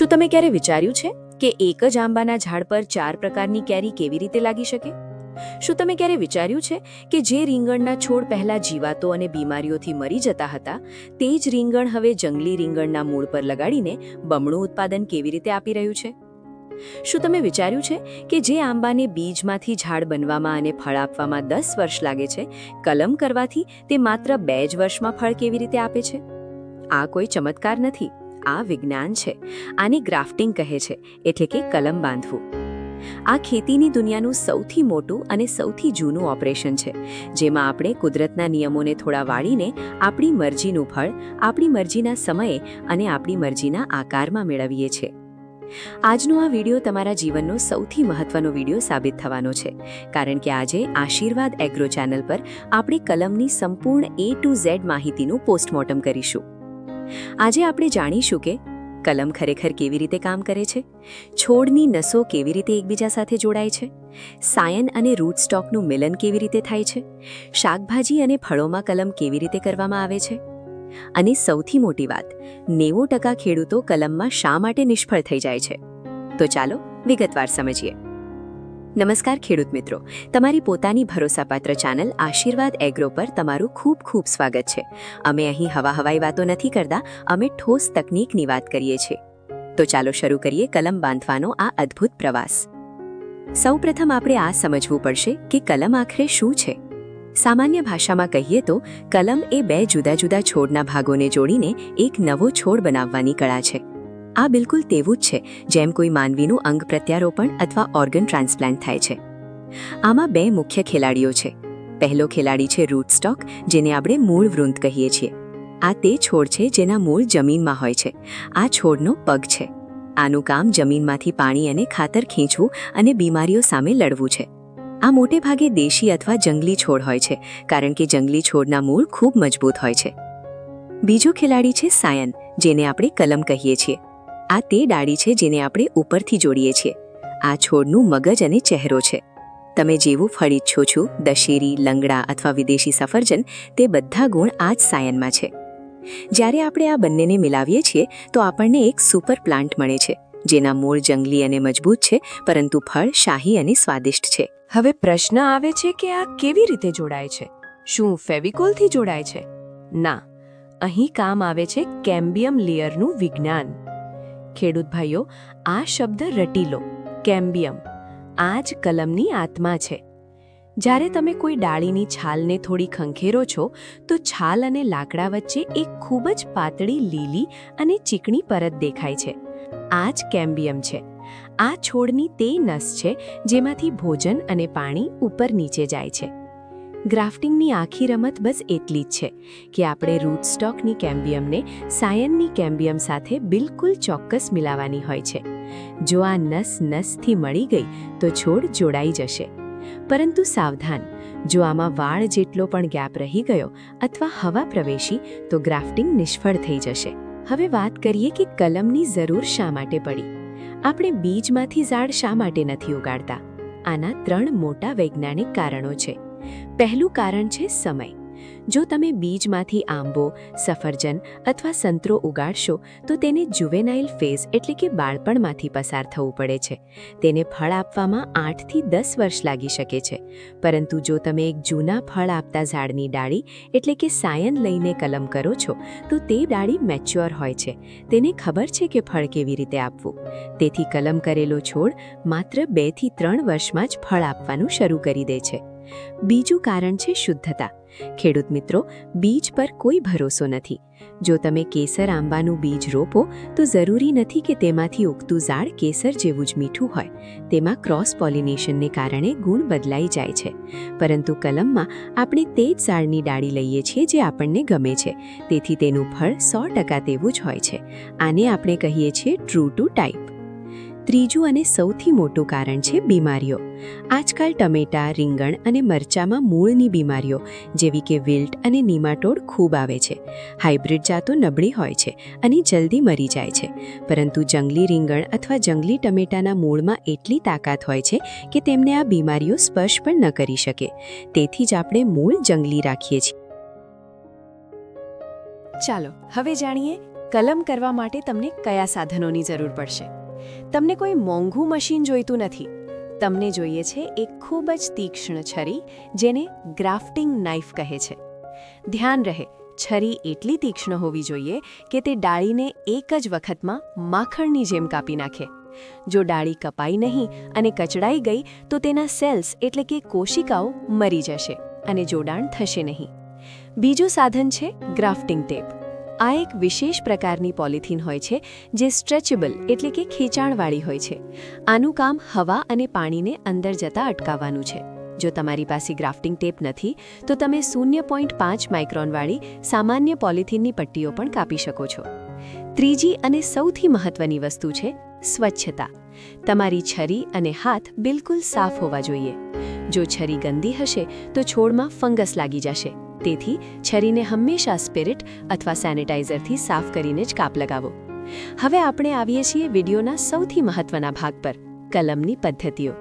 શું તમે ક્યારે વિચાર્યું છે કે એક જ આંબાના ઝાડ પર ચાર પ્રકારની કેરી કેવી રીતે લાગી શકે? શું તમે ક્યારે વિચાર્યું છે કે જે રીંગણના છોડ પહેલા જીવાતો અને બીમારીઓથી મરી જતા હતા, તે જ રીંગણ હવે જંગલી રીંગણના મૂળ પર લગાડીને બમણું ઉત્પાદન કેવી રીતે આપી રહ્યું છે? શું તમે વિચાર્યું છે કે જે આંબાને બીજમાંથી ઝાડ બનવામાં અને ફળ આપવામાં દસ વર્ષ લાગે છે, કલમ કરવાથી તે માત્ર બે જ વર્ષમાં ફળ કેવી રીતે આપે છે? આ કોઈ ચમત્કાર નથી. આ વિજ્ઞાન છે. આને ગ્રાફ્ટિંગ કહે છે, એટલે કે કલમ બાંધવું. આ ખેતીની દુનિયાનું સૌથી મોટું અને સૌથી જૂનું ઓપરેશન છે, જેમાં આપણે કુદરતના નિયમોને થોડા વાળીને આપણી મરજીનું ફળ, આપણી મરજીના સમયે અને આપણી મરજીના આકારમાં મેળવીએ છીએ આજનો આ વીડિયો તમારા જીવનનો સૌથી મહત્વનો વીડિયો સાબિત થવાનો છે, કારણ કે આજે આશીર્વાદ એગ્રો ચેનલ પર આપણે કલમની સંપૂર્ણ એ ટુ ઝેડ માહિતીનું પોસ્ટમોર્ટમ કરીશું. આજે આપણે જાણીશું કે કલમ ખરેખર કેવી રીતે કામ કરે છે, છોડની નસો કેવી રીતે એકબીજા સાથે જોડાય છે, સાયન અને રૂટ સ્ટોકનું મિલન કેવી રીતે થાય છે, શાકભાજી અને ફળોમાં કલમ કેવી રીતે કરવામાં આવે છે? અને સૌથી મોટી વાત, નેવું ટકા ખેડૂતો કલમમાં શા માટે નિષ્ફળ થઈ જાય છે? તો ચાલો વિગતવાર સમજીએ. નમસ્કાર ખેડૂત મિત્રો. તમારી પોતાની ભરોસાપાત્ર ચેનલ આશીર્વાદ એગ્રો પર તમારું ખૂબ ખૂબ સ્વાગત છે. અમે અહીં હવા હવાઈ વાતો નથી કરતા, અમે ઠોસ તકનીકની વાત કરીએ છીએ. તો ચાલો શરૂ કરીએ કલમ બાંધવાનો આ અદ્ભુત પ્રવાસ. સૌપ્રથમ આપણે આ સમજવું પડશે કે કલમ આખરે શું છે. સામાન્ય ભાષામાં કહીએ તો, કલમ એ બે જુદા જુદા છોડના ભાગોને જોડીને એક નવો છોડ બનાવવાની કળા છે. આ બિલકુલ તેવું જ છે, જેમ કોઈ માનવીનું અંગ પ્રત્યારોપણ અથવા ઓર્ગન ટ્રાન્સપ્લાન્ટ થાય છે. આમાં બે મુખ્ય ખેલાડીઓ છે. પહેલો ખેલાડી છે રૂટ સ્ટોક જેને આપણે મૂળ વૃંદ કહીએ છીએ. આ તે છોડ છે જેના મૂળ જમીનમાં હોય છે. આ છોડનો પગ છે. આનું કામ જમીનમાંથી પાણી અને ખાતર ખેંચવું અને બીમારીઓ સામે લડવું છે. આ મોટે ભાગે દેશી અથવા જંગલી છોડ હોય છે, કારણ કે જંગલી છોડના મૂળ ખૂબ મજબૂત હોય છે. બીજો ખેલાડી છે સાયન, જેને આપણે કલમ કહીએ છીએ. આ તે ડાળી છે જેને આપણે ઉપરથી જોડીએ છીએ. આ છોડનું મગજ અને ચહેરો છે. તમે જેવું ફળ ઈચ્છો છો, દશેરી, લંગડા અથવા વિદેશી સફરજન, તે બધા ગુણ આ જ સાયનમાં છે. જ્યારે આપણે આ બંનેને મિલાવીએ છીએ, તો આપણને એક સુપર પ્લાન્ટ મળે છે, જેના મૂળ જંગલી અને મજબૂત છે, પરંતુ ફળ શાહી અને સ્વાદિષ્ટ છે. હવે પ્રશ્ન આવે છે કે આ કેવી રીતે જોડાય છે? શું ફેવિકોલથી જોડાય છે? ના, અહીં કામ આવે છે કેમ્બિયમ લેયરનું વિજ્ઞાન. ખેડૂત ભાઈઓ, આ શબ્દ રટી લો. કેમ્બિયમ. આ જ કલમની આત્મા છે. જ્યારે તમે કોઈ ડાળીની છાલને થોડી ખંખેરો છો, તો છાલ અને લાકડા વચ્ચે એક ખૂબ જ પાતળી લીલી અને ચીકણી પરત દેખાય છે. આ જ કેમ્બિયમ છે. આ છોડની તે નસ છે, જેમાંથી ભોજન અને પાણી ઉપર નીચે જાય છે. ગ્રાફ્ટિંગની આખી રમત બસ એટલી જ છે કે આપણે રૂટસ્ટોકની કેમ્બિયમને સાયનની કેમ્બિયમ સાથે બિલકુલ ચોક્કસ મિલાવવાની હોય છે. જો આ નસ નસથી મળી ગઈ, તો છોડ જોડાઈ જશે. પરંતુ સાવધાન, જો આમાં વાળ જેટલો પણ ગેપ રહી ગયો અથવા હવા પ્રવેશી, તો ગ્રાફ્ટિંગ નિષ્ફળ થઈ જશે. હવે વાત કરીએ કે કલમની જરૂર શા માટે પડી? આપણે બીજમાંથી ઝાડ શા માટે નથી ઉગાડતા? આના ત્રણ મોટા વૈજ્ઞાનિક કારણો છે. પહેલું કારણ છે સમય. જો તમે બીજમાંથી આંબો, સફરજન અથવા સંતરો ઉગાડશો, તો તેને જુવેનાઇલ ફેઝ એટલે કે બાળપણમાંથી પસાર થવું પડે છે. તેને ફળ આપવામાં આઠથી દસ વર્ષ લાગી શકે છે. પરંતુ જો તમે એક જૂના ફળ આપતા ઝાડની ડાળી એટલે કે સાયન લઈને કલમ કરો છો, તો તે ડાળી મેચ્યોર હોય છે. તેને ખબર છે કે ફળ કેવી રીતે આપવું. તેથી કલમ કરેલો છોડ માત્ર બેથી ત્રણ વર્ષમાં જ ફળ આપવાનું શરૂ કરી દે છે. બીજું કારણ છે શુદ્ધતા. ખેડૂત મિત્રો, બીજ પર કોઈ ભરોસો નથી. જો તમે કેસર આંબાનું બીજ રોપો, તો જરૂરી નથી કે તેમાંથી ઉગતું ઝાડ કેસર જેવું જ મીઠું હોય. તેમાં ક્રોસ પોલિનેશનને કારણે ગુણ બદલાઈ જાય છે. પરંતુ કલમમાં આપણે તે જ ઝાડની ડાળી લઈએ છીએ જે આપણને ગમે છે. તેથી તેનું ફળ સો ટકા તેવું જ હોય છે. આને આપણે કહીએ છીએ ટ્રુ ટુ ટાઈપ ત્રીજું અને સૌથી મોટું કારણ છે બીમારીઓ. આજકાલ ટમેટા, રીંગણ અને મરચામાં મૂળની બીમારીઓ, જેવી કે વિલ્ટ અને નીમાટોડ ખૂબ આવે છે. હાઇબ્રિડ જાતો નબળી હોય છે અને જલ્દી મરી જાય છે. પરંતુ જંગલી રીંગણ અથવા જંગલી ટમેટાના મૂળમાં એટલી તાકાત હોય છે કે તેમને આ બીમારીઓ સ્પર્શ પણ ન કરી શકે. તેથી જ આપણે મૂળ જંગલી રાખીએ છીએ. ચાલો, હવે જાણીએ કલમ કરવા માટે તમને કયા સાધનોની જરૂર પડશે. તમને કોઈ મોંઘું મશીન જોઈતું નથી. તમને જોઈએ છે એક ખૂબ જ તીક્ષ્ણ છરી, જેને ગ્રાફ્ટિંગ નાઇફ કહે છે. ધ્યાન રહે, છરી એટલી તીક્ષ્ણ હોવી જોઈએ કે તે ડાળીને એક જ વખતમાં માખણની જેમ કાપી નાખે. જો ડાળી કપાઈ નહીં અને કચડાઈ ગઈ, તો તેના સેલ્સ એટલે કે કોશિકાઓ મરી જશે અને જોડાણ થશે નહીં. બીજું સાધન છે ગ્રાફ્ટિંગ ટેપ. આ એક વિશેષ પ્રકારની પોલિથીન હોય છે, જે સ્ટ્રેચેબલ એટલે કે ખેંચાણવાળી હોય છે. આનું કામ હવા અને પાણીને અંદર જતા અટકાવવાનું છે. જો તમારી પાસે ગ્રાફ્ટિંગ ટેપ નથી, તો તમે શૂન્ય પોઈન્ટ પાંચ માઇક્રોનવાળી સામાન્ય પોલિથીનની પટ્ટીઓ પણ કાપી શકો છો. ત્રીજી અને સૌથી મહત્વની વસ્તુ છે સ્વચ્છતા. તમારી છરી અને હાથ બિલકુલ સાફ હોવા જોઈએ. જો છરી ગંદી હશે, તો છોડમાં ફંગસ લાગી જશે. તેથી છરીને હંમેશા સ્પિરિટ અથવા સેનિટાઈઝરથી સાફ કરીને જ કાપ લગાવો. હવે આપણે આવીએ છીએ વિડીયોના સૌથી મહત્વના ભાગ પર, કલમની પદ્ધતિઓ.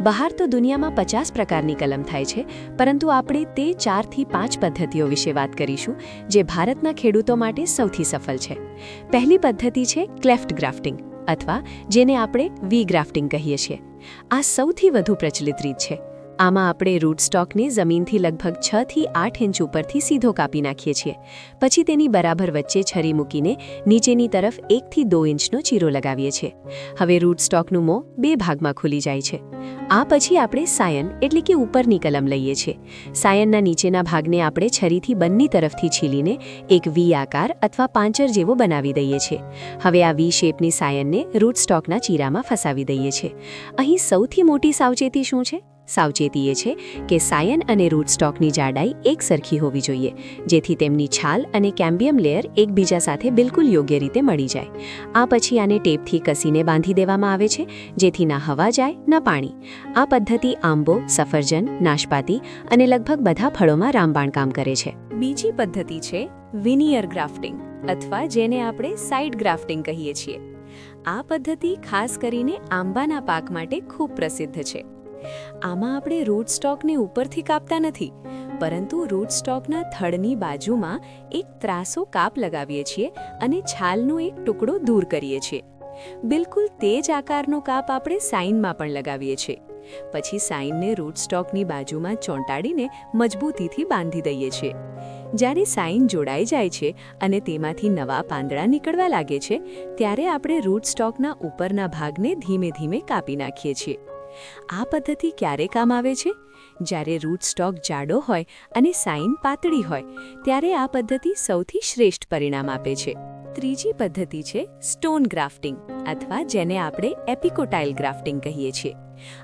બહાર તો દુનિયામાં પચાસ પ્રકારની કલમ થાય છે, પરંતુ આપણે તે ચારથી પાંચ પદ્ધતિઓ વિશે વાત કરીશું, જે ભારતના ખેડૂતો માટે સૌથી સફળ છે. પહેલી પદ્ધતિ છે ક્લેફ્ટ ગ્રાફ્ટિંગ, અથવા જેને આપણે વી ગ્રાફ્ટિંગ કહીએ છીએ. આ સૌથી વધુ પ્રચલિત રીત છે. આમાં આપણે રૂટ સ્ટોકને જમીનથી લગભગ છ થી આઠ ઇંચ ઉપરથી સીધો કાપી નાખીએ છીએ. પછી તેની બરાબર વચ્ચે છરી મૂકીને નીચેની તરફ એકથી દો ઇંચનો ચીરો લગાવીએ છીએ. હવે રૂટ સ્ટોકનું મોં બે ભાગમાં ખુલી જાય છે. આ પછી આપણે સાયન એટલે કે ઉપરની કલમ લઈએ છીએ. સાયનના નીચેના ભાગને આપણે છરીથી બંને તરફથી છીલીને એક વી આકાર અથવા પાંચર જેવો બનાવી દઈએ છીએ. હવે આ વી શેપની સાયનને રૂટ સ્ટોકના ચીરામાં ફસાવી દઈએ છીએ. અહીં સૌથી મોટી સાવચેતી શું છે? સાવચેતી એ છે કે સાયન અને રૂટ સ્ટોકની જાડાઈ એક સરખી હોવી જોઈએ, જેથી તેમની છાલ અને કેમ્બિયમ લેયર એકબીજા સાથે બિલકુલ યોગ્ય રીતે મળી જાય. આ પછી આને ટેપથી કસીને બાંધી દેવામાં આવે છે, જેથી ના હવા જાય, ન પાણી. આ પદ્ધતિ આંબો, સફરજન, નાશપાતી અને લગભગ બધા ફળોમાં રામબાણ કામ કરે છે. બીજી પદ્ધતિ છે વિનિયર ગ્રાફ્ટિંગ, અથવા જેને આપણે સાઇડ ગ્રાફ્ટિંગ કહીએ છીએ. આ પદ્ધતિ ખાસ કરીને આંબાના પાક માટે ખૂબ પ્રસિદ્ધ છે. આમાં આપણે રૂટ સ્ટોકને ઉપરથી કાપતા નથી, પરંતુ રૂટ સ્ટોકના થડની બાજુમાં એક ત્રાસો કાપ લગાવીએ છીએ અને છાલનો એક ટુકડો દૂર કરીએ છીએ. બિલકુલ તે જ આકારનો કાપ આપણે સાઇનમાં પણ લગાવીએ છીએ. પછી સાઇનને રૂટ સ્ટોકની બાજુમાં ચોંટાડીને મજબૂતીથી બાંધી દઈએ છીએ. જ્યારે સાઇન જોડાઈ જાય છે અને તેમાંથી નવા પાંદડા નીકળવા લાગે છે, ત્યારે આપણે રૂટ સ્ટોકના ઉપરના ભાગને ધીમે ધીમે કાપી નાખીએ છીએ. આ પદ્ધતિ ક્યારે કામ આવે છે? જ્યારે રૂટ સ્ટોક જાડો હોય અને સાઇન પાતળી હોય, ત્યારે આ પદ્ધતિ સૌથી શ્રેષ્ઠ પરિણામ આપે છે. ત્રીજી પદ્ધતિ છે સ્ટોન ગ્રાફ્ટિંગ અથવા જેને આપણે એપિકોટાઇલ ગ્રાફ્ટિંગ કહીએ છીએ.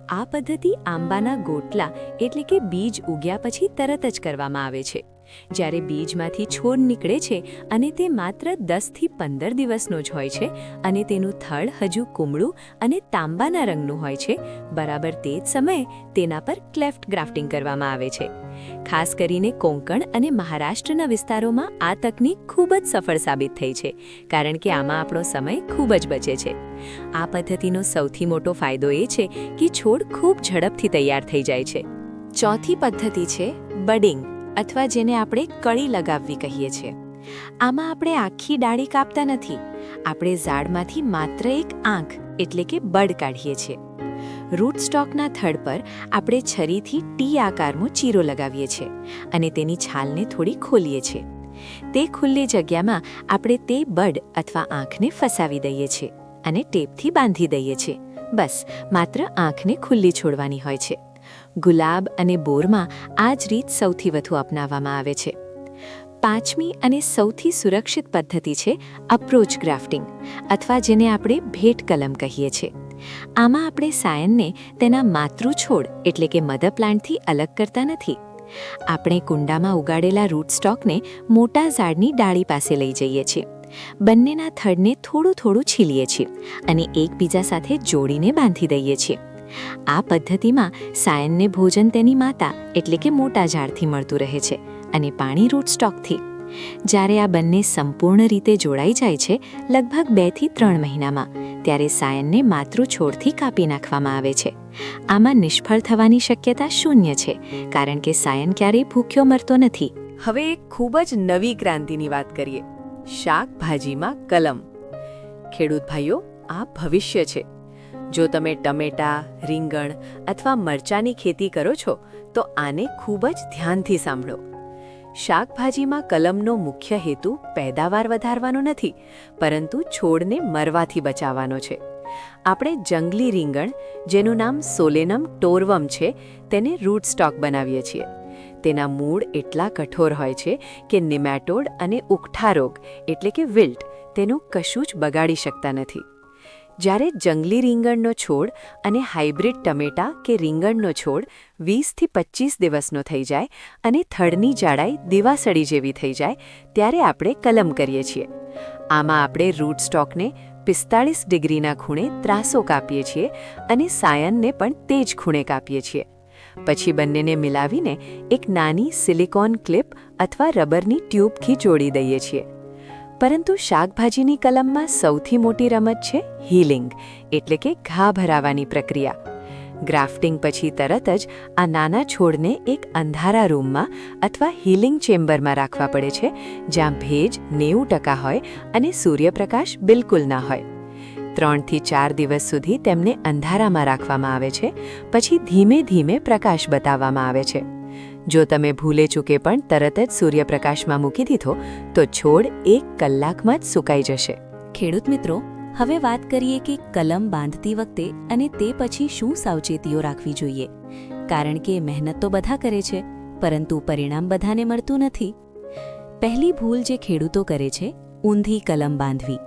આ પદ્ધતિ આંબાના ગોટલા એટલે કે બીજ ઉગ્યા પછી તરત જ કરવામાં આવે છે. જ્યારે બીજમાંથી છોડ નીકળે છે અને તે માત્ર દસથી પંદર દિવસનો જ હોય છે અને તેનું થડ હજુ કુમળું અને તાંબાના રંગનું હોય છે, બરાબર તે જ સમયે તેના પર ક્લેફ્ટ ગ્રાફ્ટિંગ કરવામાં આવે છે. ખાસ કરીને કોંકણ અને મહારાષ્ટ્રના વિસ્તારોમાં આ તકનીક ખૂબ જ સફળ સાબિત થઈ છે, કારણ કે આમાં આપણો સમય ખૂબ જ બચે છે. આ પદ્ધતિનો સૌથી મોટો ફાયદો એ છે કે છોડ ખૂબ ઝડપથી તૈયાર થઈ જાય છે. ચોથી પદ્ધતિ છે બડિંગ. અથવા જેને આપણે કળી લગાવવી કહીએ છીએ. આમાં આપણે આખી ડાળી કાપતા નથી. આપણે ઝાડમાંથી માત્ર એક આંખ, એટલે કે બડ કાઢીએ છીએ. રૂટ સ્ટોકના થડ પર આપણે છરીથી ટી આકારનો ચીરો લગાવીએ છીએ અને તેની છાલને થોડી ખોલીએ છીએ. તે ખુલ્લી જગ્યામાં આપણે તે બડ અથવા આંખને ફસાવી દઈએ છીએ અને ટેપથી બાંધી દઈએ છીએ. બસ, માત્ર આંખને ખુલ્લી છોડવાની હોય છે. ગુલાબ અને બોરમાં આ જ રીત સૌથી વધુ અપનાવવામાં આવે છે. પાંચમી અને સૌથી સુરક્ષિત પદ્ધતિ છે અપ્રોચ ગ્રાફ્ટિંગ અથવા જેને આપણે ભેટ કલમ કહીએ છીએ. આમાં આપણે સાયનને તેના માતૃ છોડ એટલે કે મધર પ્લાન્ટથી અલગ કરતા નથી. આપણે કુંડામાં ઉગાડેલા રૂટ સ્ટોકને મોટા ઝાડની ડાળી પાસે લઈ જઈએ છીએ. બંનેના થડને થોડું થોડું છીલીએ છીએ અને એકબીજા સાથે જોડીને બાંધી દઈએ છીએ. આ પદ્ધતિમાં સાયનને ભોજન તેની માતા, એટલે કે મોટા ઝાડથી મળતું રહે છે અને પાણી રૂટ સ્ટોકથી જ્યારે આ બંને સંપૂર્ણ રીતે જોડાઈ જાય છે, લગભગ બેથી ત્રણ મહિનામાં, ત્યારે સાયનને માતૃ છોડથી કાપી નાખવામાં આવે છે. આમાં નિષ્ફળ થવાની શક્યતા શૂન્ય છે, કારણ કે સાયન ક્યારેય ભૂખ્યો મરતો નથી. હવે એક ખૂબ જ નવી ક્રાંતિની વાત કરીએ. શાકભાજીમાં કલમ. ખેડૂત ભાઈઓ, આ ભવિષ્ય છે. જો તમે ટમેટા, રીંગણ અથવા મરચાની ખેતી કરો છો, તો આને ખૂબ જ ધ્યાનથી સાંભળો. શાકભાજીમાં કલમનો મુખ્ય હેતુ પેદાવાર વધારવાનો નથી, પરંતુ છોડને મરવાથી બચાવવાનો છે. આપણે જંગલી રીંગણ, જેનું નામ સોલેનમ ટોરવમ છે, તેને રૂટ સ્ટોક બનાવીએ છીએ. તેના મૂળ એટલા કઠોર હોય છે કે નિમેટોડ અને ઉકઠા રોગ, એટલે કે વિલ્ટ, તેનું કશું જ બગાડી શકતા નથી. જ્યારે જંગલી રીંગણનો છોડ અને હાઇબ્રિડ ટમેટા કે રીંગણનો છોડ વીસથી પચીસ દિવસનો થઈ જાય અને થડની જાડાઈ દિવાસળી જેવી થઈ જાય, ત્યારે આપણે કલમ કરીએ છીએ. આમાં આપણે રૂટ સ્ટોકને પિસ્તાળીસ ડિગ્રીના ખૂણે ત્રાસો કાપીએ છીએ અને સાયનને પણ તે જ ખૂણે કાપીએ છીએ. પછી બંનેને મિલાવીને એક નાની સિલિકોન ક્લિપ અથવા રબરની ટ્યુબથી જોડી દઈએ છીએ. પરંતુ શાકભાજીની કલમમાં સૌથી મોટી રમત છે હીલિંગ, એટલે કે ઘા ભરાવાની પ્રક્રિયા. ગ્રાફ્ટિંગ પછી તરત જ આ નાના છોડને એક અંધારા રૂમમાં અથવા હીલિંગ ચેમ્બરમાં રાખવા પડે છે, જ્યાં ભેજ નેવું ટકા હોય અને સૂર્યપ્રકાશ બિલકુલ ના હોય. ત્રણથી ચાર દિવસ સુધી તેમને અંધારામાં રાખવામાં આવે છે, પછી ધીમે ધીમે પ્રકાશ બતાવવામાં આવે છે. જો તમે ભૂલે ચૂકે પણ તરત જ સૂર્યપ્રકાશમાં મૂકી દીધો, તો છોડ એક કલાકમાં જ સુકાઈ જશે. ખેડૂત મિત્રો, હવે વાત કરીએ કે કલમ બાંધતી વખતે અને તે પછી શું સાવચેતીઓ રાખવી જોઈએ. કારણ કે મહેનત તો બધા કરે છે, પરંતુ પરિણામ બધાને મળતું નથી. પહેલી ભૂલ જે ખેડૂતો કરે છે, ઊંધી કલમ બાંધવી.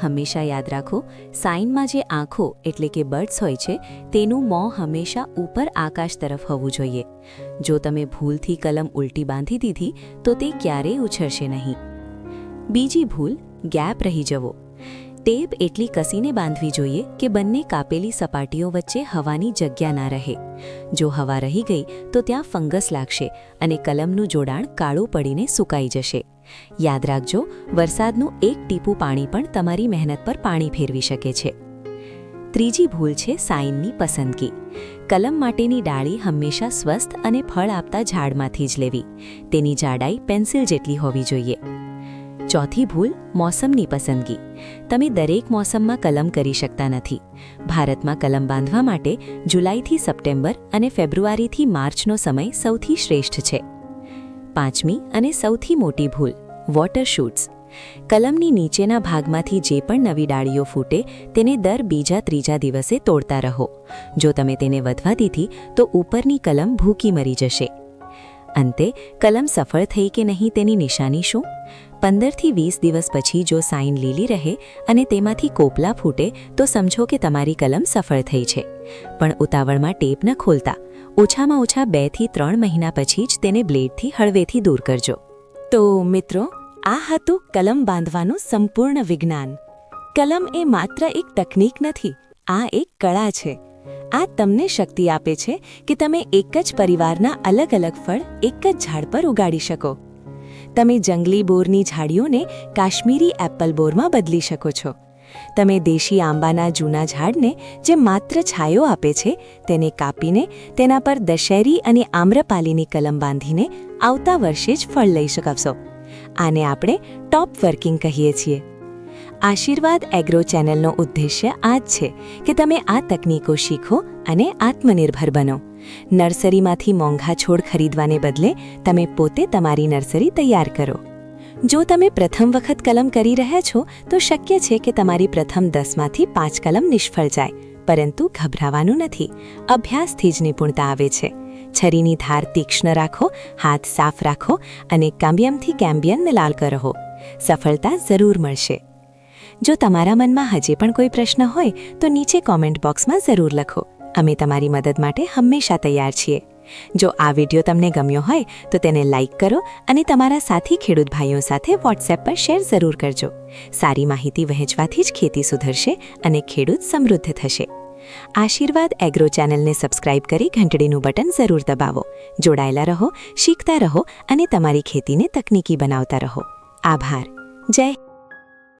હંમેશા યાદ રાખો સાઇનમાં જે આંખો એટલે કે બર્ડ્સ હોય છે, તેનું મોં હંમેશા ઉપર આકાશ તરફ હોવું જોઈએ. જો તમે ભૂલથી કલમ ઉલટી બાંધી દીધી, તો તે ક્યારેય ઉછળશે નહીં. બીજી ભૂલ, ગેપ રહી જવો. ટેપ એટલી કસીને બાંધવી જોઈએ કે બંને કાપેલી સપાટીઓ વચ્ચે હવાની જગ્યા ના રહે. જો હવા રહી ગઈ, તો ત્યાં ફંગસ લાગશે અને કલમનું જોડાણ કાળું પડીને સુકાઈ જશે. યાદ રાખજો, વરસાદનું એક ટીપું પાણી પણ તમારી મહેનત પર પાણી ફેરવી શકે છે. ત્રીજી ભૂલ છે સાઇનની પસંદગી. કલમ માટેની ડાળી હંમેશા સ્વસ્થ અને ફળ આપતા ઝાડમાંથી જ લેવી. તેની જાડાઈ પેન્સિલ જેટલી હોવી જોઈએ. ચોથી ભૂલ, મોસમની પસંદગી. તમે દરેક મોસમમાં કલમ કરી શકતા નથી. ભારતમાં કલમ બાંધવા માટે જુલાઈથી સપ્ટેમ્બર અને ફેબ્રુઆરીથી માર્ચનો સમય સૌથી શ્રેષ્ઠ છે. પાંચમી અને સૌથી મોટી ભૂલ, વોટર શૂટ્સ. કલમની નીચેના ભાગમાંથી જે પણ નવી ડાળીઓ ફૂટે તેને દર બીજા ત્રીજા દિવસે તોડતા રહો. જો તમે તેને વધવા દીધી, તો ઉપરની કલમ ભૂકી મરી જશે. અંતે, કલમ સફળ થઈ કે નહીં તેની નિશાની શું? પંદરથી વીસ દિવસ પછી જો સાઇન લીલી રહે અને તેમાંથી કોપલા ફૂટે, તો સમજો કે તમારી કલમ સફળ થઈ છે. પણ ઉતાવળમાં ટેપ ન ખોલતા. ઓછામાં ઓછા બેથી ત્રણ મહિના પછી જ તેને બ્લેડથી હળવેથી દૂર કરજો. તો મિત્રો આ હતું કલમ બાંધવાનું સંપૂર્ણ વિજ્ઞાન. કલમ એ માત્ર એક તકનીક નથી, આ એક કળા છે. આ તમને શક્તિ આપે છે કે તમે એક જ પરિવારના અલગ અલગ ફળ એક જ ઝાડ પર ઉગાડી શકો. તમે જંગલી બોરની ઝાડીઓને કાશ્મીરી એપલ બોરમાં બદલી શકો છો. તમે દેશી આંબાના જૂના ઝાડને જે માત્ર છાયો આપે છે, તેને કાપીને તેના પર દશેરી અને આમ્રપાલીની કલમ બાંધીને આવતા વર્ષે જ ફળ લઈ શકશો આને આપણે ટોપ વર્કિંગ કહીએ છીએ. આશીર્વાદ એગ્રો ચેનલનો ઉદ્દેશ્ય આ જ છે કે તમે આ તકનીકો શીખો અને આત્મનિર્ભર બનો. નર્સરીમાંથી મોંઘા છોડ ખરીદવાને બદલે તમે પોતે તમારી નર્સરી તૈયાર કરો. જો તમે પ્રથમ વખત કલમ કરી રહ્યા છો, તો શક્ય છે કે તમારી પ્રથમ દસમાંથી પાંચ કલમ નિષ્ફળ જાય, પરંતુ ગભરાવાનું નથી. અભ્યાસથી જ નિપુણતા આવે છે. છરીની ધાર તીક્ષ્ણ રાખો, હાથ સાફ રાખો અને કામ્બિયમથી કેમ્બિયન લાલ કરો. સફળતા જરૂર મળશે. જો તમારા મનમાં હજે પણ કોઈ પ્રશ્ન હોય, તો નીચે કોમેન્ટ બોક્સમાં જરૂર લખો. અમે તમારી મદદ માટે હંમેશા તૈયાર છીએ. જો આ વિડિયો તમને ગમ્યો હોય, તો તેને લાઇક કરો અને તમારા સાથી ખેડૂત ભાઈઓ સાથે વોટ્સએપ પર શેર જરૂર કરજો. સારી માહિતી વહેંચવાથી જ ખેતી સુધરશે અને ખેડૂત સમૃદ્ધ થશે. આશીર્વાદ એગ્રો ચેનલને સબસ્ક્રાઇબ કરી ઘંટડીનું બટન જરૂર દબાવો. જોડાયેલા રહો, શીખતા રહો અને તમારી ખેતીને તકનીકી બનાવતા રહો. આભાર. જય